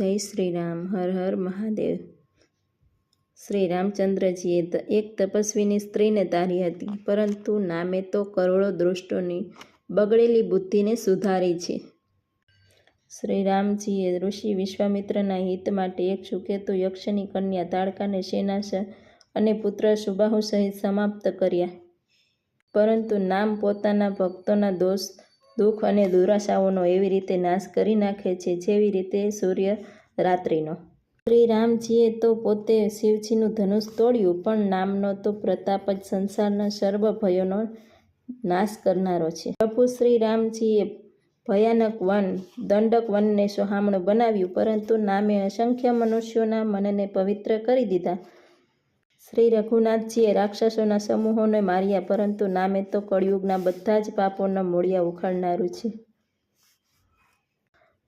જય શ્રી રામ હર હર મહાદેવ. શ્રી રામચંદ્રજીએ એક તપસ્વીની સ્ત્રીને તારી હતી, પરંતુ નામે તો કરોડો દૃષ્ટોની બગડેલી બુદ્ધિને સુધારી છે. શ્રી રામજીએ ઋષિ વિશ્વામિત્રના હિત માટે એક સુકેતુ યક્ષની કન્યા તાડકાને સેના અને પુત્ર સુબાહુ સહિત સમાપ્ત કર્યા. પરંતુ નામ પોતાના ભક્તોના દોષ દુઃખ અને દુરાશાઓનો એવી રીતે નાશ કરી નાખે છે જેવી રીતે સૂર્ય રાત્રિનો. શ્રી રામજીએ તો પોતે શિવજીનું ધનુષ તોડ્યું, પણ નામનો તો પ્રતાપ જ સંસારના સર્વ ભયોનો નાશ કરનારો છે. પ્રભુ શ્રી રામજીએ ભયાનક વન, દંડક વનને સોહામણું બનાવ્યું, પરંતુ નામે અસંખ્ય મનુષ્યોના મનને પવિત્ર કરી દીધા. શ્રી રઘુનાથજીએ રાક્ષસોના સમૂહોને માર્યા, પરંતુ નામે તો કળિયુગના બધા જ પાપોના મૂળિયા ઉખાડનારું છે.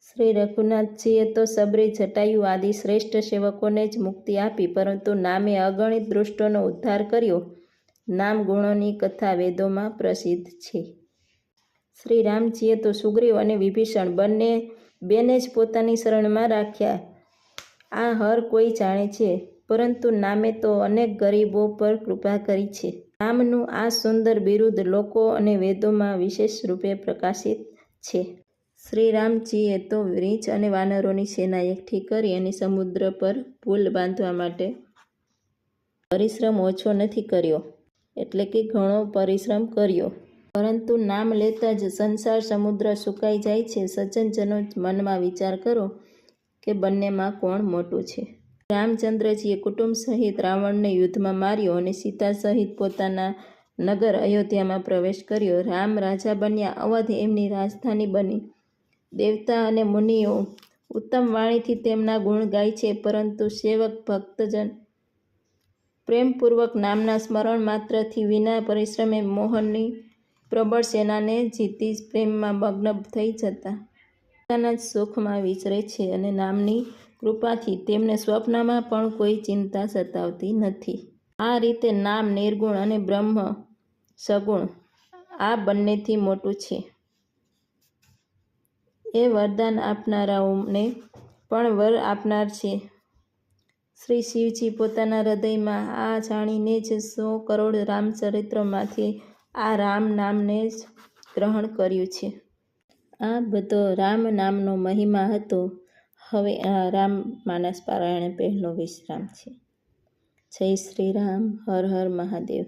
શ્રી રઘુનાથજીએ તો સબરી જટાયુ આદિ શ્રેષ્ઠ સેવકોને જ મુક્તિ આપી, પરંતુ નામે અગણિત દૃષ્ટોનો ઉદ્ધાર કર્યો. નામ ગુણોની કથા વેદોમાં પ્રસિદ્ધ છે. શ્રી રામજીએ તો સુગ્રીવ અને વિભીષણ બંને, બેને જ પોતાની શરણમાં રાખ્યા. આ હર કોઈ જાણે છે. પરંતુ નામે તો અનેક ગરીબો પર કૃપા કરી છે. નામનું આ સુંદર બિરુદ લોકો અને વેદોમાં વિશેષ રૂપે પ્રકાશિત છે. શ્રી રામજીએ તો રીંછ અને વાનરોની સેના એકઠી કરી અને સમુદ્ર પર પુલ બાંધવા માટે પરિશ્રમ ઓછો નથી કર્યો, એટલે કે ઘણો પરિશ્રમ કર્યો. પરંતુ નામ લેતા જ સંસાર સમુદ્ર સુકાઈ જાય છે. સજ્જનજનો મનમાં વિચાર કરો કે બંનેમાં કોણ મોટું છે. રામચંદ્રજીએ કુટુંબ સહિત રાવણને યુદ્ધમાં માર્યો અને સીતા સહિત પોતાના નગર અયોધ્યામાં પ્રવેશ કર્યો. રામ રાજા બન્યા. અવધ એમની રાજધાની બની. દેવતા અને મુનિઓ ઉત્તમ વાણીથી તેમના ગુણ ગાય છે, પરંતુ સેવક ભક્તજન પ્રેમપૂર્વક નામના સ્મરણ માત્રથી વિના પરિશ્રમે મોહનની પ્રબળ સેનાને જીતી પ્રેમમાં મગ્ન થઈ જતા. પોતાના જ સુખમાં વિચરે છે અને નામની કૃપાથી તેમને સ્વપ્નમાં પણ કોઈ ચિંતા સતાવતી નથી. આ રીતે નામ, નિર્ગુણ અને બ્રહ્મ સગુણ આ બંનેથી મોટું છે. એ વરદાન આપનારાઓને પણ વર આપનાર છે. શ્રી શિવજી પોતાના હૃદયમાં આ જાણીને જ સો કરોડ રામચરિત્રમાંથી આ રામ નામને જ ગ્રહણ કર્યું છે. આ બધો રામ નામનો મહિમા હતો. હવે રામ માનસ પારાયણ પહેલો વિશ્રામ છે. જય શ્રી રામ હર હર મહાદેવ.